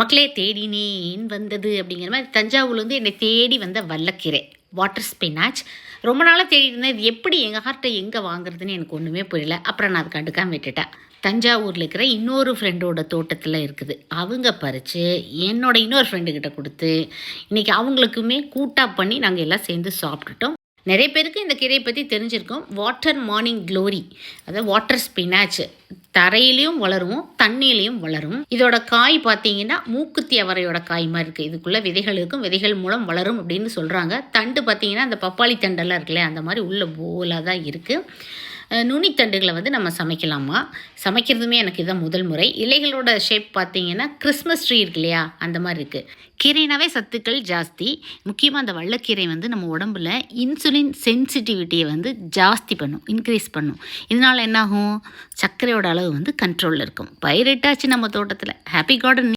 மக்களே தேடினேன் வந்தது அப்படிங்கிற மாதிரி தஞ்சாவூர்லேருந்து என்னை தேடி வந்த வல்லக்கீரை வாட்டர் ஸ்பினாச் ரொம்ப நாளாக தேடிட்டு இருந்தேன். இது எப்படி எங்கள் ஹார்ட்டை எங்கே வாங்குறதுன்னு எனக்கு ஒன்றுமே புரியல. அப்புறம் நான் அது கண்டுக்காம விட்டுட்டேன். தஞ்சாவூரில் இருக்கிற இன்னொரு ஃப்ரெண்டோட தோட்டத்தில் இருக்குது. அவங்க பறித்து என்னோட இன்னொரு ஃப்ரெண்டுக்கிட்ட கொடுத்து இன்றைக்கி அவங்களுக்குமே கூட்டாக பண்ணி நாங்கள் எல்லாம் சேர்ந்து சாப்பிட்டுட்டோம். நிறைய பேருக்கு இந்த கீரையை பற்றி தெரிஞ்சிருக்கோம். வாட்டர் மார்னிங் க்ளோரி அதாவது வாட்டர் ஸ்பினாச் தரையிலையும் வளரும் தண்ணியிலையும் வளரும். இதோட காய் பார்த்தீங்கன்னா மூக்குத்தி அவரையோட காய் மாதிரி இருக்குது இதுக்குள்ளே விதைகள் இருக்கும். விதைகள் மூலம் வளரும் அப்படின்னு சொல்கிறாங்க தண்டு பார்த்தீங்கன்னா அந்த பப்பாளி தண்டெல்லாம் இருக்குல்ல அந்த மாதிரி உள்ள போலாக தான் இருக்குது நுனித்தண்டுகளை வந்து நம்ம சமைக்கலாமா? சமைக்கிறதுமே எனக்கு இதான் முதல் முறை. இலைகளோட ஷேப் பார்த்தீங்கன்னா கிறிஸ்மஸ் ட்ரீ இருக்கு இல்லையா? அந்த மாதிரி இருக்குது கீரைனாவே சத்துக்கள் ஜாஸ்தி. முக்கியமாக அந்த வள்ளக்கீரை வந்து நம்ம உடம்புல இன்சுலின் சென்சிட்டிவிட்டியை வந்து ஜாஸ்தி பண்ணும் இன்க்ரீஸ் பண்ணும். இதனால் என்னாகும்? சர்க்கரையோட அளவு வந்து கண்ட்ரோலில் இருக்கும். பயிரிட்டாச்சு நம்ம தோட்டத்தில். Happy garden